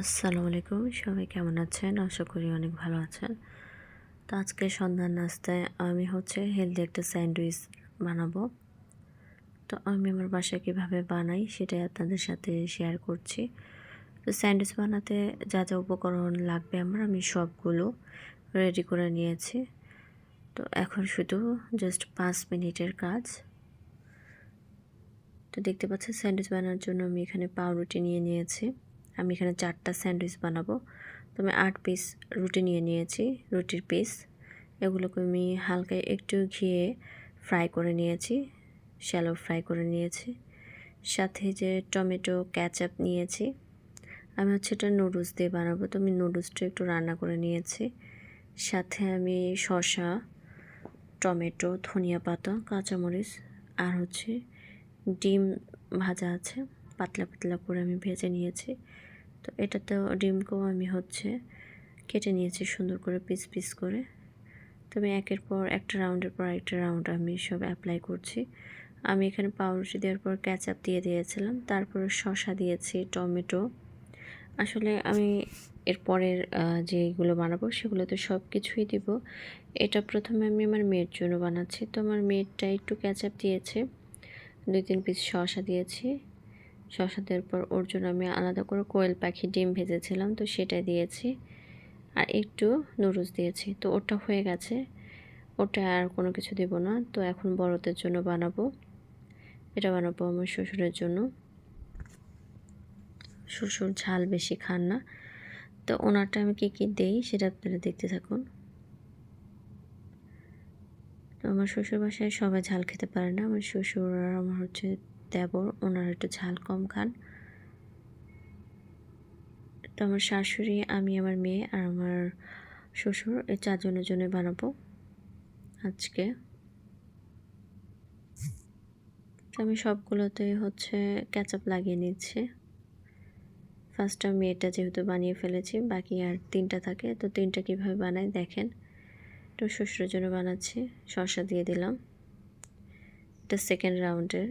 আসসালামু আলাইকুম। সবাই কেমন আছেন? আশা করি অনেক ভালো আছেন। তো আজকে সন্ধ্যার নাস্তায় আমি হচ্ছে হেলদি একটা স্যান্ডউইচ বানাবো। তো আমি আমার বাসায় কীভাবে বানাই সেটাই আপনাদের সাথে শেয়ার করছি। তো স্যান্ডউইচ বানাতে যা যা উপকরণ লাগবে আমার, আমি সবগুলো রেডি করে নিয়েছি। তো এখন শুধু জাস্ট পাঁচ মিনিটের কাজ। তো দেখতে পাচ্ছেন, স্যান্ডউইচ বানানোর জন্য আমি এখানে পাউরুটি নিয়ে নিয়েছি। আমি এখানে চারটা স্যান্ডউইচ বানাবো। তো আমি আট পিস রুটি নিয়ে নিয়েছি, রুটির পিস। এগুলোকে আমি হালকা একটু ঘিয়ে ফ্রাই করে নিয়েছি শ্যালো ফ্রাই করে নিয়েছি। সাথে যে টমেটো ক্যাচআপ নিয়েছি। আমি হচ্ছে এটা নুডলস দিয়ে বানাবো। তো আমি নুডলসটা একটু রান্না করে নিয়েছি। সাথে আমি শসা, টমেটো, ধনিয়া পাতা, কাঁচামরিচ আর হচ্ছে ডিম ভাজা আছে। পাতলা পাতলা করে আমি ভেজে নিয়েছি। তো এটাতেও ডিমকেও আমি হচ্ছে কেটে নিয়েছি সুন্দর করে পিস পিস করে। তবে একের পর একটা রাউন্ডের পর একটা রাউন্ড আমি সব অ্যাপ্লাই করছি। আমি এখানে পাউরুটি দেওয়ার পর ক্যাচআপ দিয়ে দিয়েছিলাম, তারপরে শশা দিয়েছি, টমেটো। আসলে আমি এর পরের যেগুলো বানাবো সেগুলোতে সব কিছুই দিব। এটা প্রথমে আমি আমার মেয়ের জন্য বানাচ্ছি। তো আমার মেয়েরটা একটু ক্যাচআপ দিয়েছে, দুই তিন পিস শশা দিয়েছি। শশা দেওয়ার পর ওর জন্য আমি আলাদা করে কোয়েল পাখি ডিম ভেজেছিলাম, তো সেটা দিয়েছি। আর একটু নুডলস দিয়েছি, তো ওটা হয়ে গেছে। ওটা আর কোনো কিছু দেব না, তো এখন বড়দের জন্য বানাবো। এটা বানাবো আমার শ্বশুরের জন্য। শ্বশুর ঝাল বেশি খান না, তো ওনারটা আমি কী কী দেই সেটা আপনারা দেখতে থাকুন। তো আমার শ্বশুর বাসায় সবাই ঝাল খেতে পারে না, আমার শ্বশুর আর আমার হচ্ছে দেবর, ওনারা একটু ঝাল কম খান। তো আমার শাশুড়ি, আমি, আমার মেয়ে আর আমার শ্বশুর, এই চারজনের জন্য বানাবো আজকে। আমি সবগুলোতে হচ্ছে ক্যাচআপ লাগিয়ে নিচ্ছি। ফার্স্ট আমি এটা যেহেতু বানিয়ে ফেলেছি, বাকি আর তিনটা থাকে, তো তিনটা কীভাবে বানাই দেখেন। তো শ্বশুরের জন্য বানাচ্ছি, শসা দিয়ে দিলাম। এটা সেকেন্ড রাউন্ডের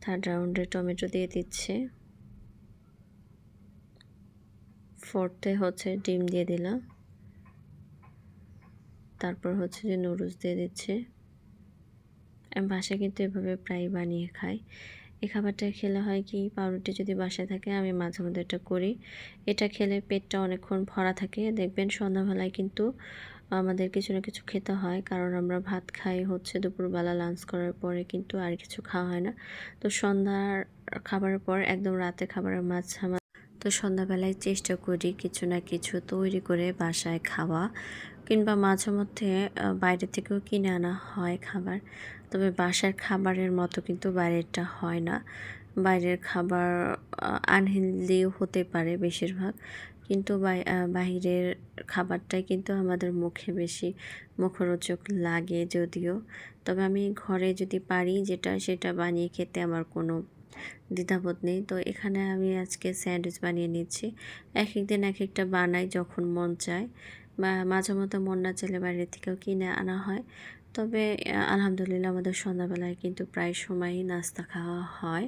থার্ড রাউন্ডে টমেটো দিয়ে দিচ্ছে। ফোর্থে হচ্ছে ডিম দিয়ে দিলাম। তারপর হচ্ছে যে নুডলস দিয়ে দিচ্ছে। বাসায় কিন্তু এভাবে প্রায় বানিয়ে খাই। এই খাবারটা খেলে হয় কি, পাউরুটি যদি বাসায় থাকে, আমি মাঝে মধ্যে এটা করি। এটা খেলে পেটটা অনেকক্ষণ ভরা থাকে। দেখবেন সন্ধ্যাবেলায় কিন্তু আমাদের কিছু না কিছু খেতে হয়। কারণ আমরা ভাত খাই হচ্ছে দুপুরবেলা লাঞ্চ করার পরে কিন্তু আর কিছু খাওয়া হয় না। তো সন্ধ্যার খাবারের পর একদম রাতে খাবারের মাঝামাঝি তো সন্ধ্যাবেলায় চেষ্টা করি কিছু না কিছু তৈরি করে বাসায় খাওয়া কিংবা মাঝে মধ্যে বাইরে থেকেও কিনে আনা হয় খাবার। তবে বাসার খাবারের মতো কিন্তু বাইরেরটা হয় না। বাইরের খাবার আনহেলদিও হতে পারে বেশিরভাগ। কিন্তু বাহিরের খাবারটাই কিন্তু আমাদের মুখে বেশি মুখরোচক লাগে যদিও। তবে আমি ঘরে যদি পারি যেটা, সেটা বানিয়ে খেতে আমার কোনো দ্বিধাবোধ নেই। তো এখানে আমি আজকে স্যান্ডউইচ বানিয়ে নিচ্ছি। এক এক দিন এক একটা বানাই যখন মন চায় বা মাঝে মধ্যে মন না চাইলে বাইরে থেকেও কিনে আনা হয়। তবে আলহামদুলিল্লাহ আমাদের সন্ধ্যাবেলায় কিন্তু প্রায় সময়ই নাস্তা খাওয়া হয়।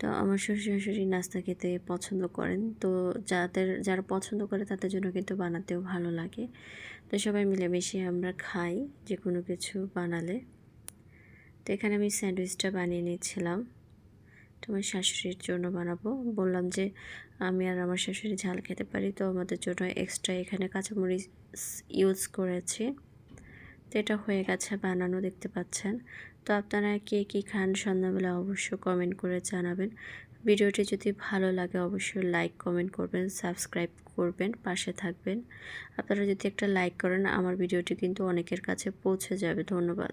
তো আমার শ্বশুর শাশুড়ি নাস্তা খেতে পছন্দ করেন। তো যাদের, যারা পছন্দ করে তাদের জন্য কিন্তু বানাতেও ভালো লাগে। তো সবাই মিলেমিশে আমরা খাই যে কোনো কিছু বানালে। তো এখানে আমি স্যান্ডউইচটা বানিয়ে নিচ্ছিলাম। তোমার শাশুড়ির জন্য বানাবো। বললাম যে, আমি আর আমার শাশুড়ি ঝাল খেতে পারি। তো আমাদের জন্য এক্সট্রা এখানে কাঁচামরিচ ইউজ করেছি। তো এটা হয়ে গেছে বানানো, দেখতে পাচ্ছেন। তো আপনারা কে কী খান সন্ধ্যাবেলা অবশ্যই কমেন্ট করে জানাবেন। ভিডিওটি যদি ভালো লাগে অবশ্যই লাইক কমেন্ট করবেন সাবস্ক্রাইব করবেন, পাশে থাকবেন। আপনারা যদি একটা লাইক করেন, আমার ভিডিওটি কিন্তু অনেকের কাছে পৌঁছে যাবে। ধন্যবাদ।